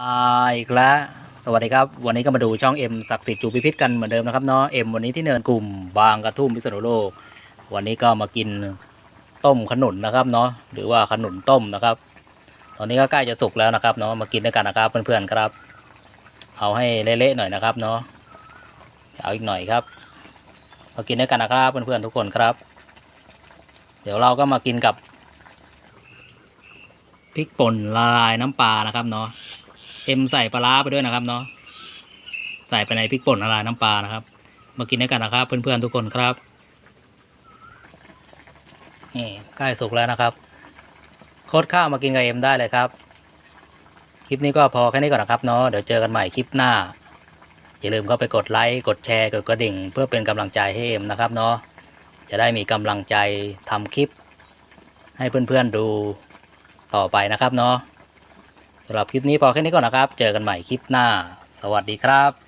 อ่าอีกแล้วสวัสดีครับ วันนี้ก็มาดูช่องเอ็มศักดิ์สิทธิ์จูพิพิธกันเหมือนเดิมนะครับเนาะเอ็มวันนี้ที่เนินกลุ่มบางกระทุ่มพิษณุโลก วันนี้ก็มากินต้มขนุนนะครับเนาะหรือว่าขนุนต้มนะครับ ตอนนี้ก็ใกล้จะสุกแล้วนะครับเนาะมากินด้วยกันนะครับเพื่อนๆครับ เอาให้เละๆหน่อยนะครับเนาะเอาอีกหน่อยครับ มากินด้วยกันนะครับเพื่อนๆทุกคนครับ เดี๋ยวเราก็มากินกับพริกป่นละลายน้ำปลานะครับเนาะ เอ็มใส่ปลาร้าไปด้วยนะครับเนาะใส่ไปในพริกป่นละลายน้ำปลานะครับ มากินด้วยกันนะครับ เพื่อนๆทุกคนครับนี่ใกล้สุกแล้วนะครับโคตรข้าวมากินกับเอ็มได้เลยครับ คลิปนี้ก็พอแค่นี้ก่อนนะครับเนาะเดี๋ยวเจอกันใหม่คลิปหน้า อย่าลืมเข้าไปกดไลค์กดแชร์กดกระดิ่ง เพื่อเป็นกำลังใจให้เอ็มนะครับเนาะจะได้มีกำลังใจทำคลิป ให้เพื่อนๆดูต่อไปนะครับเนาะ สำหรับคลิปนี้พอแค่นี้ก่อนนะครับ เจอกันใหม่คลิปหน้า สวัสดีครับ